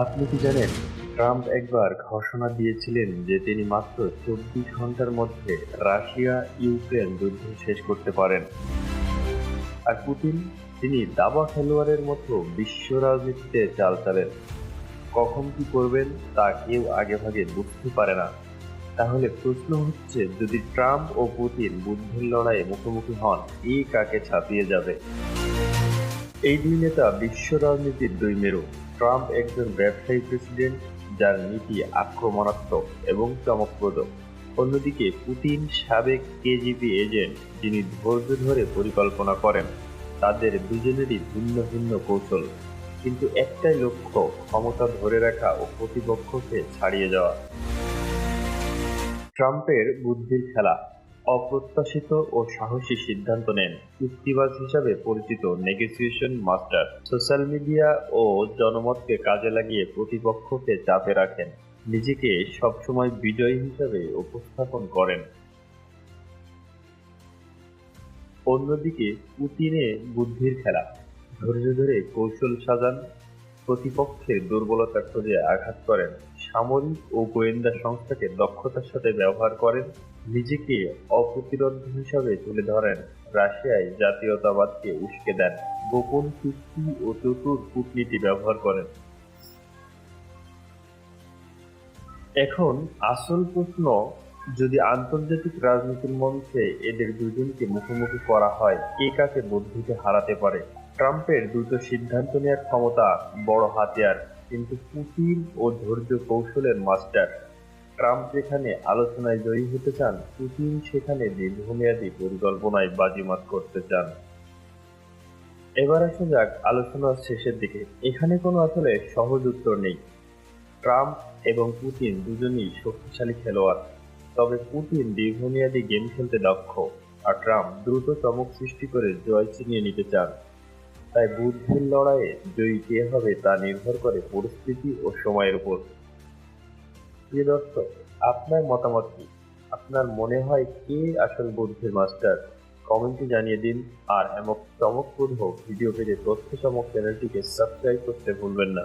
আপনি কি জানেন, ট্রাম্প একবার ঘোষণা দিয়েছিলেন যে তিনি মাত্র চব্বিশ ঘণ্টার মধ্যে রাশিয়া, ইউক্রেন যুদ্ধ শেষ করতে পারেন। আর পুতিন, তিনি দাবা খেলোয়াড়ের মতো বিশ্ব রাজনীতিতে চাল চালেন কখন কি করবেন তা কেউ আগে ভাগে বুঝতে পারে না। তাহলে প্রশ্ন হচ্ছে, যদি ট্রাম্প ও পুতিন বুদ্ধির লড়াইয়ে মুখোমুখি হন, কে কাকে ছাপিয়ে যাবে? এই দুই নেতা বিশ্ব রাজনীতির দুই মেরু। ট্রাম্প একজন ব্যবসায়ী প্রেসিডেন্ট যার নীতি আক্রমণাত্মক এবং চমকপ্রদ। অন্যদিকে পুতিন সাবেক কেজিবি এজেন্ট যিনি ধৈর্য ধরে পরিকল্পনা করেন, তাদের দুজনেরই ভিন্ন ভিন্ন কৌশল। কিন্তু একটাই লক্ষ্য, ক্ষমতা ধরে রাখা ও প্রতিপক্ষকে ছাড়িয়ে যাওয়া। ট্রাম্পের বুদ্ধির খেলা অপ্রত্যাশিত ও সাহসী সিদ্ধান্ত নেন। চুক্তিবাজ হিসাবে পরিচিত নেগোসিয়েশন মাস্টার, সোশ্যাল মিডিয়া ও জনমতকে কাজে লাগিয়ে প্রতিপক্ষকে চাপে রাখেন। নিজেকে সবসময় বিজয়ী হিসাবে উপস্থাপন করেন। অন্যদিকে পুতিনে বুদ্ধির খেলা। ধৈর্য ধরে কৌশল সাজান প্রতিপক্ষের দুর্বলতা খুঁজে আঘাত করেন। সামরিক ও গোয়েন্দা সংস্থাকে দক্ষতার সাথে ব্যবহার করেন, নিজেকে অপ্রতিরোধ হিসাবে তুলে ধরেন, রাশিয়ায় জাতীয়তাবাদকে উস্কে দেন, গোপন চুক্তি ও চতুর কূটনীতি ব্যবহার করেন। এখন আসল প্রশ্ন, যদি আন্তর্জাতিক রাজনীতির মঞ্চে এদের দুজনকে মুখোমুখি করা হয়, কে কাকে বুদ্ধিতে হারাতে পারে? ট্রাম্পের দ্রুত সিদ্ধান্ত নেওয়ার ক্ষমতা বড় হাতিয়ার, কিন্তু পুতিন ও ধৈর্য কৌশলের মাস্টার। ট্রাম্প যেখানে আলোচনায় জয়ী হতে চান, পুতিন সেখানে দীর্ঘমেয়াদী পরিকল্পনায় বাজিমাত করতে চান। এবার আসা যাক আলোচনার শেষের দিকে। এখানে কোনো আসলে সহজ উত্তর নেই। ট্রাম্প এবং পুতিন দুজনেই শক্তিশালী খেলোয়াড়। তবে পুতিন দীর্ঘমেয়াদী গেম খেলতে দক্ষ, আর ট্রাম্প দ্রুত চমক সৃষ্টি করে জয় ছিনিয়ে নিতে চান। তাই বুদ্ধির লড়াইয়ে জয়ী কে হবে তা নির্ভর করে পরিস্থিতি ও সময়ের উপর। প্রিয় দর্শক, আপনার মতামত কি? আপনার মনে হয় কে আসল বুদ্ধির মাস্টার? কমেন্টে জানিয়ে দিন। আর এমন চমকপ্রদ ভিডিও পেতে তথ্য চমক চ্যানেলটিকে সাবস্ক্রাইব করতে ভুলবেন না।